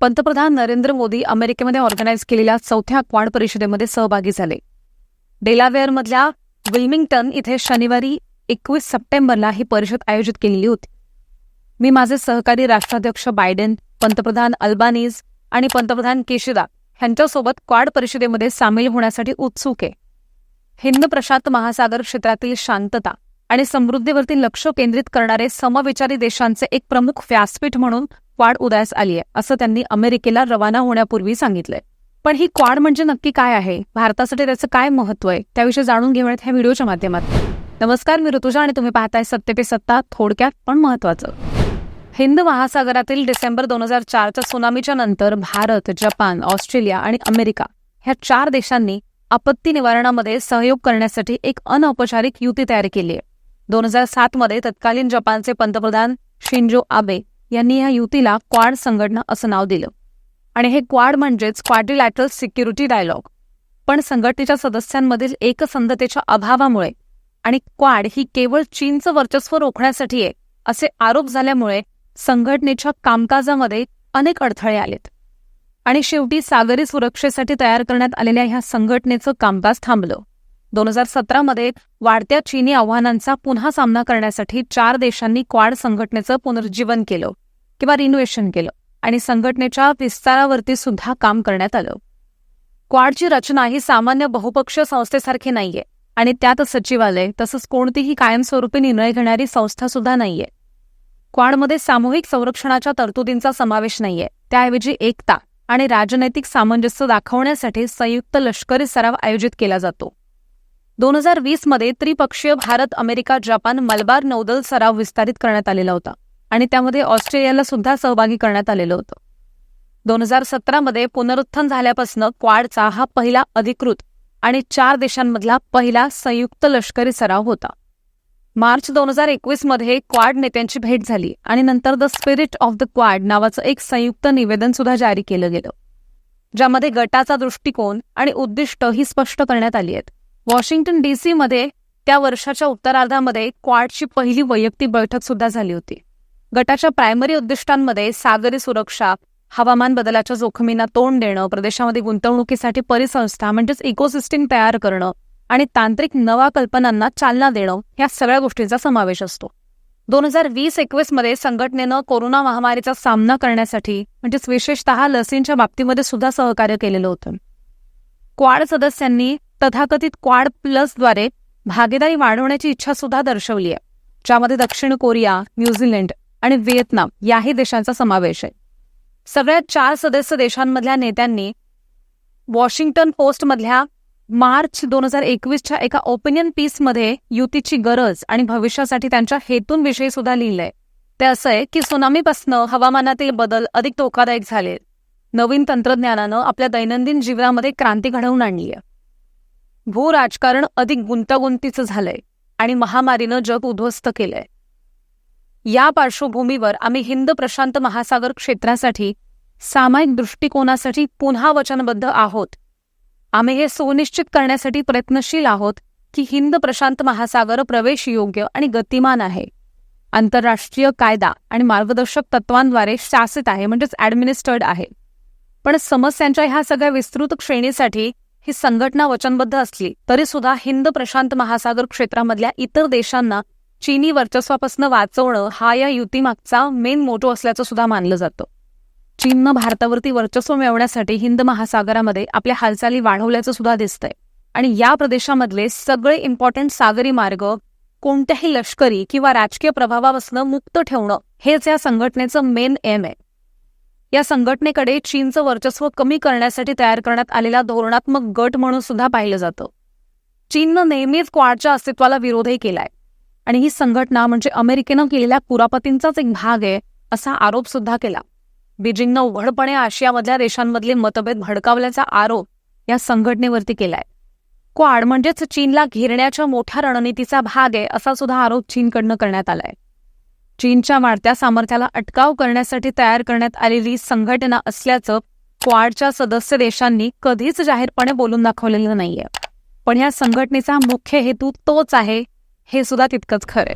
पंतप्रधान नरेंद्र मोदी अमेरिकेमध्ये ऑर्गनाईज केलेल्या चौथ्या क्वाड परिषदेमध्ये सहभागी झाले. डेलावेअरमधल्या विल्मिंग्टन इथे शनिवारी एकवीस सप्टेंबरला ही परिषद आयोजित केलेली होती. मी माझे सहकारी राष्ट्राध्यक्ष बायडेन पंतप्रधान अल्बानीज आणि पंतप्रधान केशिदा यांच्यासोबत क्वाड परिषदेमध्ये सामील होण्यासाठी उत्सुक आहे. हिंद प्रशांत महासागर क्षेत्रातील शांतता आणि समृद्धीवरती लक्ष केंद्रित करणारे समविचारी देशांचे एक प्रमुख व्यासपीठ म्हणून क्वाड उदयास आली आहे असं त्यांनी अमेरिकेला रवाना होण्यापूर्वी सांगितलंय. पण ही क्वाड म्हणजे नक्की काय आहे? भारतासाठी त्याचं काय महत्त्व आहे? त्याविषयी जाणून घेऊयात ह्या व्हिडिओच्या माध्यमातून नमस्कार मी ऋतुजा आणि तुम्ही पाहताय सत्य पे सत्ता थोडक्यात पण महत्वाचं हिंद महासागरातील डिसेंबर दोन हजार चारच्या सुनामीच्या नंतर भारत जपान ऑस्ट्रेलिया आणि अमेरिका ह्या चार देशांनी आपत्ती निवारणामध्ये सहयोग करण्यासाठी एक अनौपचारिक युती तयार केली आहे. दोन हजार सातमध्ये तत्कालीन जपानचे पंतप्रधान शिंजो आबे यांनी या युतीला क्वाड संघटना असं नाव दिलं. आणि हे क्वाड म्हणजेच क्वाड्रिलॅटरल सिक्युरिटी डायलॉग पण संघटनेच्या सदस्यांमधील एकसंधतेच्या अभावामुळे आणि क्वाड ही केवळ चीनचं वर्चस्व रोखण्यासाठी आहे असे आरोप झाल्यामुळे संघटनेच्या कामकाजामध्ये अनेक अडथळे आलेत. आणि शेवटी सागरी सुरक्षेसाठी तयार करण्यात आलेल्या ह्या संघटनेचं कामकाज थांबलं. दोन हजार सतरामध्ये वाढत्या चीनी आव्हानांचा पुन्हा सामना करण्यासाठी चार देशांनी क्वाड संघटनेचं पुनर्जीवन केलं किंवा रिनोव्हेशन केलं आणि संघटनेच्या विस्तारावरती सुद्धा काम करण्यात आलं. क्वाडची रचना ही सामान्य बहुपक्षीय संस्थेसारखी नाहीये आणि त्यात सचिवालय तसंच कोणतीही कायमस्वरूपी निर्णय घेणारी संस्था सुद्धा नाहीये. क्वाडमध्ये सामूहिक संरक्षणाच्या तरतुदींचा समावेश नाहीये. त्याऐवजी एकता आणि राजनैतिक सामंजस्य दाखवण्यासाठी संयुक्त लष्करी सराव आयोजित केला जातो. दोन हजार वीसमध्ये त्रिपक्षीय भारत अमेरिका जपान मलबार नौदल सराव विस्तारित करण्यात आलेला होता आणि त्यामध्ये ऑस्ट्रेलियाला सुद्धा सहभागी करण्यात आलेलं होतं. दोन हजार सतरामध्ये पुनरुत्थान झाल्यापासून क्वाडचा हा पहिला अधिकृत आणि चार देशांमधला पहिला संयुक्त लष्करी सराव होता. मार्च दोन हजार एकवीसमध्ये क्वाड नेत्यांची भेट झाली आणि नंतर the spirit of the Quad नावाचं एक संयुक्त निवेदन सुद्धा जारी केलं गेलं ज्यामध्ये गटाचा दृष्टिकोन आणि उद्दिष्ट ही स्पष्ट करण्यात आली आहेत. वॉशिंग्टन डी सी मध्ये त्या वर्षाच्या उत्तरार्धामध्ये क्वाडची पहिली वैयक्तिक बैठक सुद्धा झाली होती. गटाच्या प्रायमरी उद्दिष्टांमध्ये सागरी सुरक्षा हवामान बदलाच्या जोखमींना तोंड देणं प्रदेशामध्ये गुंतवणुकीसाठी परिसंस्था म्हणजेच इकोसिस्टीम तयार करणं आणि तांत्रिक नवा कल्पनांना चालना देणं या सगळ्या गोष्टींचा समावेश असतो. दोन हजार वीस एकवीसमध्ये संघटनेनं कोरोना महामारीचा सामना करण्यासाठी म्हणजेच विशेषतः लसींच्या बाबतीमध्ये सुद्धा सहकार्य केलेलं होतं. क्वाड सदस्यांनी तथाकथित क्वाड प्लसद्वारे भागीदारी वाढवण्याची इच्छा सुद्धा दर्शवली आहे ज्यामध्ये दक्षिण कोरिया न्यूझीलंड आणि व्हिएतनाम याही देशांचा समावेश आहे. सगळ्या चार सदस्य देशांमधल्या नेत्यांनी वॉशिंग्टन पोस्टमधल्या मार्च दोन हजार एकवीसच्या एका ओपिनियन पीसमध्ये युतीची गरज आणि भविष्यासाठी त्यांच्या हेतूंविषयी सुद्धा लिहिलंय. ते असं आहे की सुनामीपासनं हवामानातील बदल अधिक धोकादायक झाले. नवीन तंत्रज्ञानानं आपल्या दैनंदिन जीवनामध्ये क्रांती घडवून आणली आहे भू राजकारण अधिक गुंतागुंतीचं झालंय आणि महामारीनं जग उद्ध्वस्त केलंय. या पार्श्वभूमीवर आम्ही हिंद प्रशांत महासागर क्षेत्रासाठी सामायिक दृष्टिकोनासाठी पुन्हा वचनबद्ध आहोत. आम्ही हे सुनिश्चित करण्यासाठी प्रयत्नशील आहोत की हिंद प्रशांत महासागर प्रवेश योग्य आणि गतिमान आहे. आंतरराष्ट्रीय कायदा आणि मार्गदर्शक तत्वांद्वारे शासित आहे म्हणजेच ॲडमिनिस्टर्ड आहे. पण समस्यांच्या ह्या सगळ्या विस्तृत श्रेणीसाठी ही संघटना वचनबद्ध असली तरी सुद्धा हिंद प्रशांत महासागर क्षेत्रामधल्या इतर देशांना चीनी वर्चस्वापासून वाचवणं हा या युतीमागचा मेन मोटो असल्याचं सुद्धा मानलं जातं. चीननं भारतावरती वर्चस्व मिळवण्यासाठी हिंद महासागरामध्ये आपल्या हालचाली वाढवल्याचं सुद्धा दिसतंय. आणि या प्रदेशामधले सगळे इम्पॉर्टंट सागरी मार्ग कोणत्याही लष्करी किंवा राजकीय प्रभावापासून मुक्त ठेवणं हेच या संघटनेचं मेन एम आहे. या संघटनेकडे चीनचं वर्चस्व कमी करण्यासाठी तयार करण्यात आलेला धोरणात्मक गट म्हणून सुद्धा पाहिलं जातं. चीननं नेहमीच क्वाडच्या अस्तित्वाला विरोधही केलाय. आणि ही संघटना म्हणजे अमेरिकेनं केलेल्या कुरापतींचाच एक भाग आहे असा आरोप सुद्धा केला. बीजिंगनं उघडपणे आशियामधल्या देशांमधले मतभेद भडकावल्याचा आरोप या संघटनेवरती केलाय. क्वाड म्हणजेच चीनला घेरण्याच्या मोठ्या रणनीतीचा भाग आहे असा सुद्धा आरोप चीनकडनं करण्यात आलाय. चीनच्या वाढत्या सामर्थ्याला अटकाव करण्यासाठी तयार करण्यात आलेली संघटना असल्याचं क्वाडच्या सदस्य देशांनी कधीच जाहीरपणे बोलून दाखवलेलं नाहीये. पण या संघटनेचा मुख्य हेतू तोच आहे हे सुद्धा तितकंच खरंय